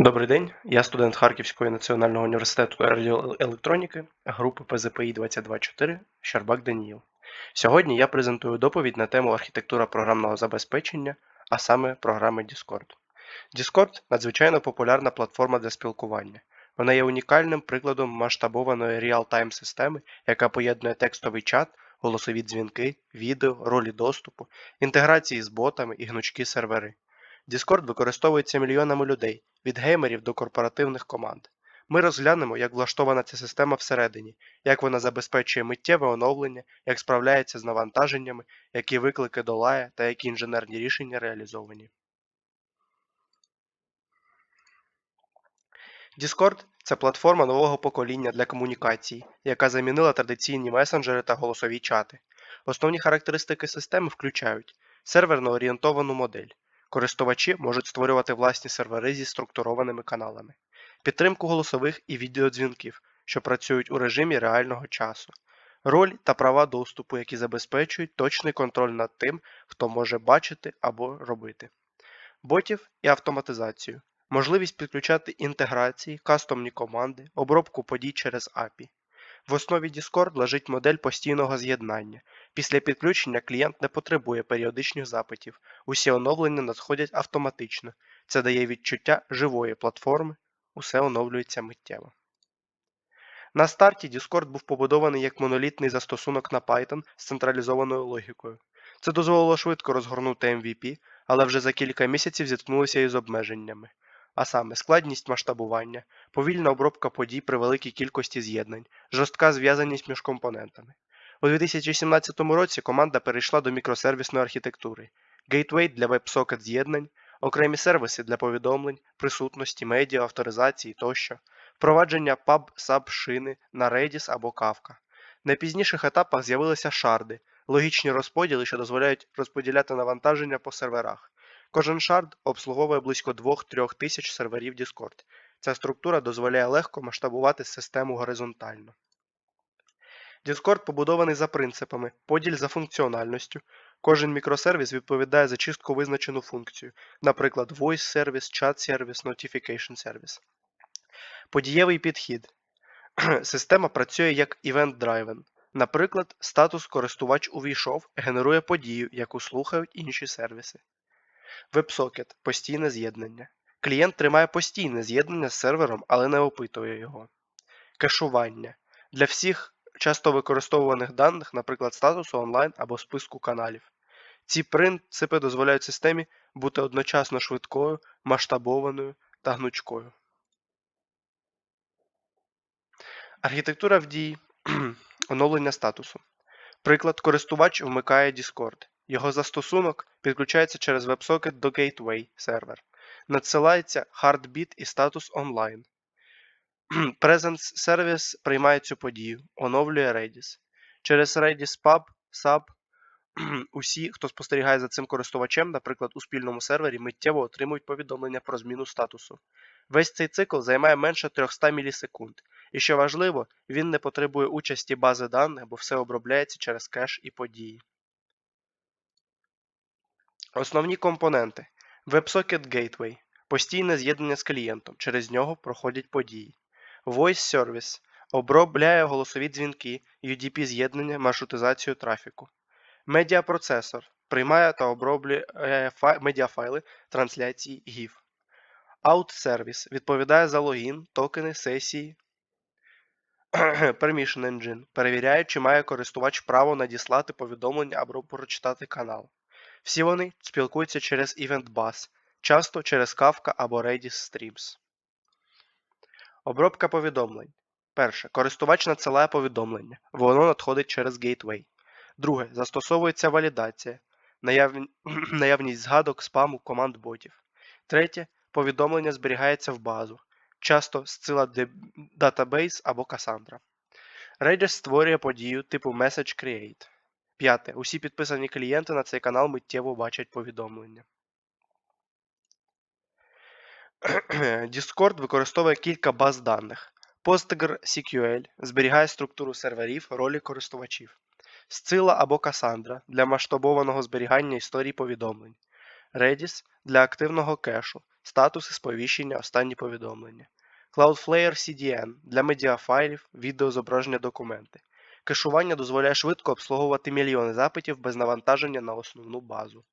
Добрий день, я студент Харківського національного університету радіоелектроніки групи ПЗПІ 224 Щербак Даніїл. Сьогодні я презентую доповідь на тему архітектура програмного забезпечення, а саме програми Discord. Discord надзвичайно популярна платформа для спілкування. Вона є унікальним прикладом масштабованої реал-тайм системи, яка поєднує текстовий чат, голосові дзвінки, відео, ролі доступу, інтеграції з ботами і гнучкі сервери. Discord використовується мільйонами людей, від геймерів до корпоративних команд. Ми розглянемо, як влаштована ця система всередині, як вона забезпечує миттєве оновлення, як справляється з навантаженнями, які виклики долає та які інженерні рішення реалізовані. Discord – це платформа нового покоління для комунікацій, яка замінила традиційні месенджери та голосові чати. Основні характеристики системи включають серверно орієнтовану модель. Користувачі можуть створювати власні сервери зі структурованими каналами, підтримку голосових і відеодзвінків, що працюють у режимі реального часу, роль та права доступу, які забезпечують точний контроль над тим, хто може бачити або робити, ботів і автоматизацію, можливість підключати інтеграції, кастомні команди, обробку подій через API. В основі Discord лежить модель постійного з'єднання. Після підключення клієнт не потребує періодичних запитів, усі оновлення надходять автоматично. Це дає відчуття живої платформи, усе оновлюється миттєво. На старті Discord був побудований як монолітний застосунок на Python з централізованою логікою. Це дозволило швидко розгорнути MVP, але вже за кілька місяців зіткнулися із обмеженнями а саме складність масштабування, повільна обробка подій при великій кількості з'єднань, жорстка зв'язаність між компонентами. У 2017 році команда перейшла до мікросервісної архітектури, гейтвей для WebSocket з'єднань, окремі сервіси для повідомлень, присутності, медіа, авторизації тощо, впровадження pub sub шини на Redis або Kafka. На пізніших етапах з'явилися шарди, логічні розподіли, що дозволяють розподіляти навантаження по серверах. Кожен шард обслуговує близько 2-3 тисяч серверів Discord. Ця структура дозволяє легко масштабувати систему горизонтально. Discord побудований за принципами поділь за функціональністю. Кожен мікросервіс відповідає за чистку визначену функцію, наприклад, Voice Service, Chat Service, Notification Service. Подієвий підхід. Система працює як event-driven. Наприклад, статус користувач увійшов генерує подію, яку слухають інші сервіси. WebSocket – постійне з'єднання. Клієнт тримає постійне з'єднання з сервером, але не опитує його. Кешування для всіх часто використовуваних даних, наприклад, статусу онлайн або списку каналів. Ці принципи дозволяють системі бути одночасно швидкою, масштабованою та гнучкою. Архітектура в дії оновлення статусу. Приклад, користувач вмикає Discord. Його застосунок підключається через WebSocket до Gateway сервер. Надсилається Heartbeat і статус онлайн. Presence сервіс приймає цю подію, оновлює Redis. Через Redis Pub, Sub усі, хто спостерігає за цим користувачем, наприклад, у спільному сервері, миттєво отримують повідомлення про зміну статусу. Весь цей цикл займає менше 300 мілісекунд. І що важливо, він не потребує участі бази даних, бо все обробляється через кеш і події. Основні компоненти WebSocket Gateway постійне з'єднання з клієнтом, через нього проходять події. Voice Service обробляє голосові дзвінки, UDP з'єднання, маршрутизацію трафіку. Медіапроцесор приймає та оброблює медіафайли трансляції GIF. Out-сервіс відповідає за логін, токени, сесії. Permission Engine перевіряє, чи має користувач право надіслати повідомлення або прочитати канал. Всі вони спілкуються через EventBus, часто через Kafka або Redis Streams. Обробка повідомлень. Перше. Користувач надсилає повідомлення. Воно надходить через Gateway. Друге. Застосовується валідація. Наявність згадок спаму команд ботів. Третє. Повідомлення зберігається в базу. Часто зцила Database або Cassandra. Redis створює подію типу Message Create. П'яте. Усі підписані клієнти на цей канал миттєво бачать повідомлення. Discord використовує кілька баз даних. PostgreSQL зберігає структуру серверів ролі користувачів. Scala або Cassandra для масштабованого зберігання історій повідомлень. Redis для активного кешу. статуси, сповіщення, останні повідомлення. Cloudflare CDN для медіафайлів, відео, зображення, документи. Кешування дозволяє швидко обслуговувати мільйони запитів без навантаження на основну базу.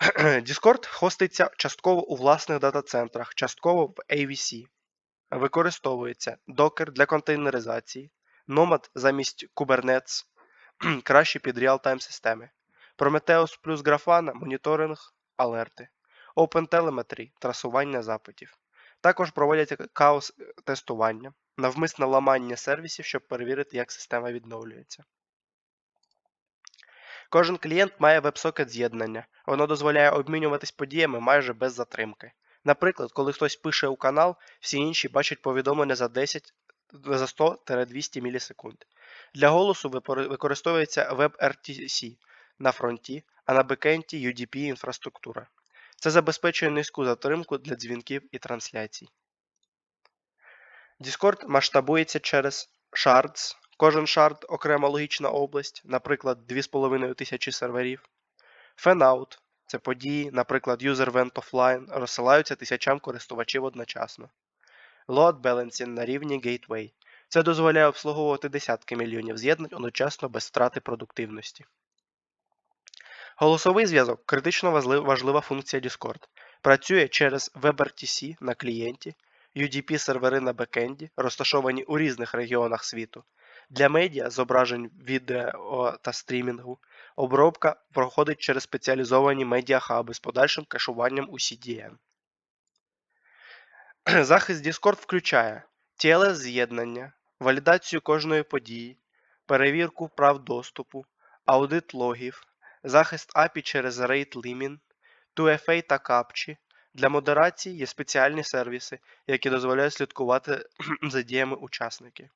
Discord хоститься частково у власних дата-центрах, частково в AVC. Використовується Docker для контейнеризації, Nomad замість Kubernetes, краще під реал-тайм системи. Prometheus плюс Grafana моніторинг, алерти. OpenTelemetry трасування запитів. Також проводять каос тестування, навмисне ламання сервісів, щоб перевірити, як система відновлюється. Кожен клієнт має WebSocket з'єднання. Воно дозволяє обмінюватись подіями майже без затримки. Наприклад, коли хтось пише у канал, всі інші бачать повідомлення за 10 за 100-200 мілісекунд. Для голосу використовується WebRTC на фронті, а на бекенді UDP інфраструктура. Це забезпечує низьку затримку для дзвінків і трансляцій. Discord масштабується через shards. Кожен шард окрема логічна область, наприклад, 2500 серверів. Fanout – це події, наприклад, user went offline, розсилаються тисячам користувачів одночасно. Load balancing на рівні Gateway. Це дозволяє обслуговувати десятки мільйонів з'єднань одночасно без втрати продуктивності. Голосовий зв'язок критично важлива функція Discord. Працює через WebRTC на клієнті, UDP сервери на бекенді, розташовані у різних регіонах світу. Для медіа, зображень, відео та стрімінгу, обробка проходить через спеціалізовані медіахаби з подальшим кешуванням у CDN. Захист Discord включає TLS з'єднання, валідацію кожної події, перевірку прав доступу, аудит логів, захист API через Rate Limit, 2FA та CAPTCHA. Для модерації є спеціальні сервіси, які дозволяють слідкувати за діями учасників.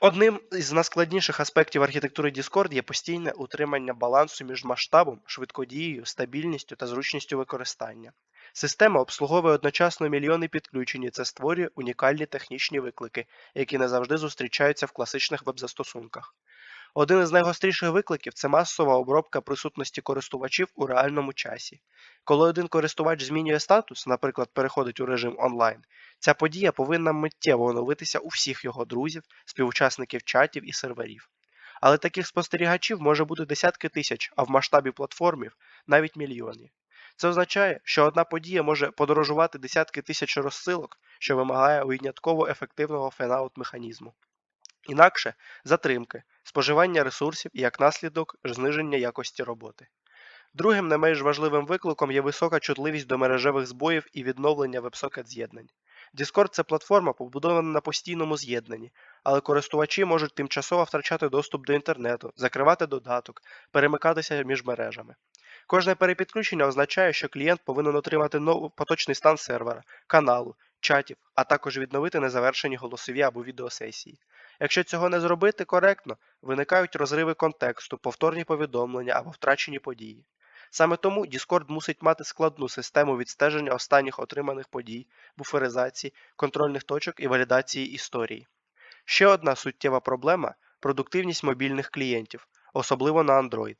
Одним із найскладніших аспектів архітектури Discord є постійне утримання балансу між масштабом, швидкодією, стабільністю та зручністю використання. Система обслуговує одночасно мільйони підключень, і це створює унікальні технічні виклики, які не завжди зустрічаються в класичних веб-застосунках. Один із найгостріших викликів це масова обробка присутності користувачів у реальному часі. Коли один користувач змінює статус, наприклад, переходить у режим онлайн, ця подія повинна миттєво оновитися у всіх його друзів, співучасників чатів і серверів. Але таких спостерігачів може бути десятки тисяч, а в масштабі платформів навіть мільйони. Це означає, що одна подія може подорожувати десятки тисяч розсилок, що вимагає винятково ефективного фенаут механізму. Інакше затримки, споживання ресурсів і як наслідок зниження якості роботи. Другим не менш важливим викликом є висока чутливість до мережевих збоїв і відновлення WebSocket з'єднань. Discord це платформа, побудована на постійному з'єднанні, але користувачі можуть тимчасово втрачати доступ до інтернету, закривати додаток, перемикатися між мережами. Кожне перепідключення означає, що клієнт повинен отримати новий поточний стан сервера, каналу, чатів, а також відновити незавершені голосові або відеосесії. Якщо цього не зробити коректно, виникають розриви контексту, повторні повідомлення або втрачені події. Саме тому Discord мусить мати складну систему відстеження останніх отриманих подій, буферизації, контрольних точок і валідації історії. Ще одна суттєва проблема продуктивність мобільних клієнтів, особливо на Android.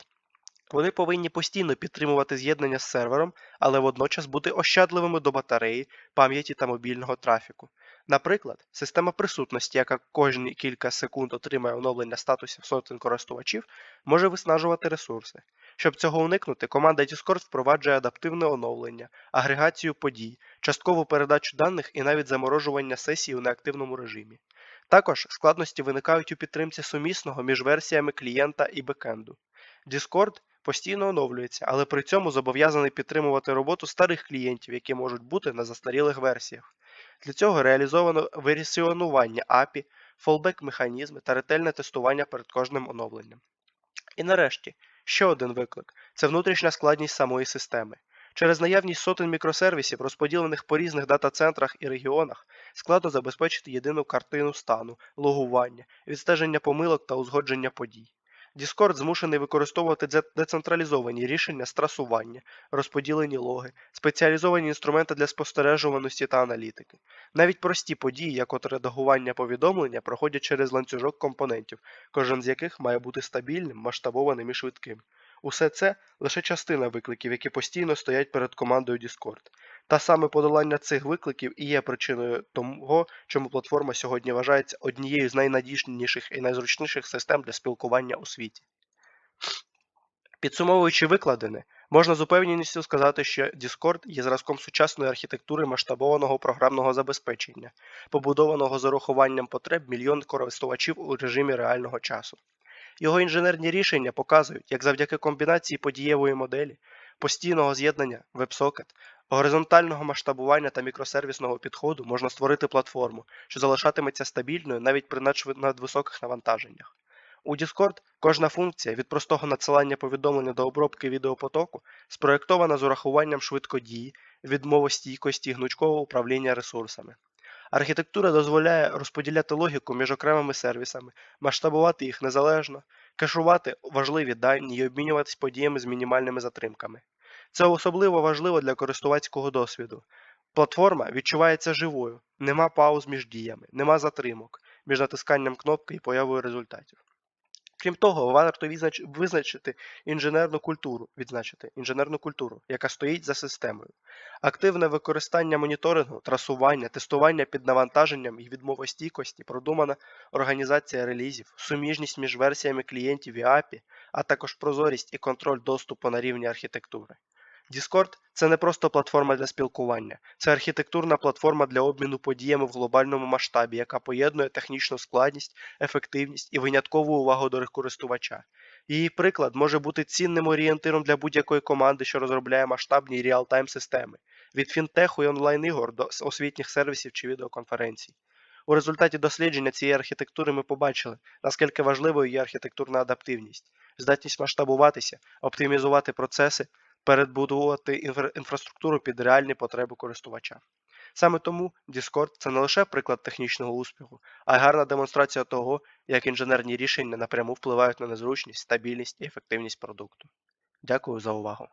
Вони повинні постійно підтримувати з'єднання з сервером, але водночас бути ощадливими до батареї, пам'яті та мобільного трафіку. Наприклад, система присутності, яка кожні кілька секунд отримає оновлення статусів сотень користувачів, може виснажувати ресурси. Щоб цього уникнути, команда Discord впроваджує адаптивне оновлення, агрегацію подій, часткову передачу даних і навіть заморожування сесій у неактивному режимі. Також складності виникають у підтримці сумісного між версіями клієнта і бекенду. Discord постійно оновлюється, але при цьому зобов'язаний підтримувати роботу старих клієнтів, які можуть бути на застарілих версіях. Для цього реалізовано версіонування API, фолбек-механізми та ретельне тестування перед кожним оновленням. І нарешті, ще один виклик це внутрішня складність самої системи. Через наявність сотень мікросервісів, розподілених по різних дата-центрах і регіонах, складно забезпечити єдину картину стану, логування, відстеження помилок та узгодження подій. Discord змушений використовувати децентралізовані рішення з трасування, розподілені логи, спеціалізовані інструменти для спостережуваності та аналітики. Навіть прості події, як от редагування повідомлення, проходять через ланцюжок компонентів, кожен з яких має бути стабільним, масштабованим і швидким. Усе це лише частина викликів, які постійно стоять перед командою Discord. Та саме подолання цих викликів і є причиною того, чому платформа сьогодні вважається однією з найнадійніших і найзручніших систем для спілкування у світі. Підсумовуючи викладене, можна з упевненістю сказати, що Discord є зразком сучасної архітектури масштабованого програмного забезпечення, побудованого з урахуванням потреб мільйон користувачів у режимі реального часу. Його інженерні рішення показують, як завдяки комбінації подієвої моделі, постійного з'єднання WebSocket, горизонтального масштабування та мікросервісного підходу можна створити платформу, що залишатиметься стабільною навіть при надвисоких навантаженнях. У Discord кожна функція від простого надсилання повідомлення до обробки відеопотоку спроєктована з урахуванням швидкодії, відмовостійкості гнучкового управління ресурсами. Архітектура дозволяє розподіляти логіку між окремими сервісами, масштабувати їх незалежно, кешувати важливі дані і обмінюватись подіями з мінімальними затримками. Це особливо важливо для користувацького досвіду. Платформа відчувається живою, нема пауз між діями, нема затримок між натисканням кнопки і появою результатів. Крім того, варто визначити інженерну культуру, відзначити інженерну культуру, яка стоїть за системою. Активне використання моніторингу, трасування, тестування під навантаженням і відмовостійкості, продумана організація релізів, суміжність між версіями клієнтів і API, а також прозорість і контроль доступу на рівні архітектури. Discord – це не просто платформа для спілкування, це архітектурна платформа для обміну подіями в глобальному масштабі, яка поєднує технічну складність, ефективність і виняткову увагу до користувача. Її приклад може бути цінним орієнтиром для будь-якої команди, що розробляє масштабні реал-тайм системи, від фінтеху і онлайн-ігор до освітніх сервісів чи відеоконференцій. У результаті дослідження цієї архітектури ми побачили, наскільки важливою є архітектурна адаптивність, здатність масштабуватися, оптимізувати процеси, передбудувати інфраструктуру під реальні потреби користувача. Саме тому Discord – це не лише приклад технічного успіху, а й гарна демонстрація того, як інженерні рішення напряму впливають на незручність, стабільність і ефективність продукту. Дякую за увагу.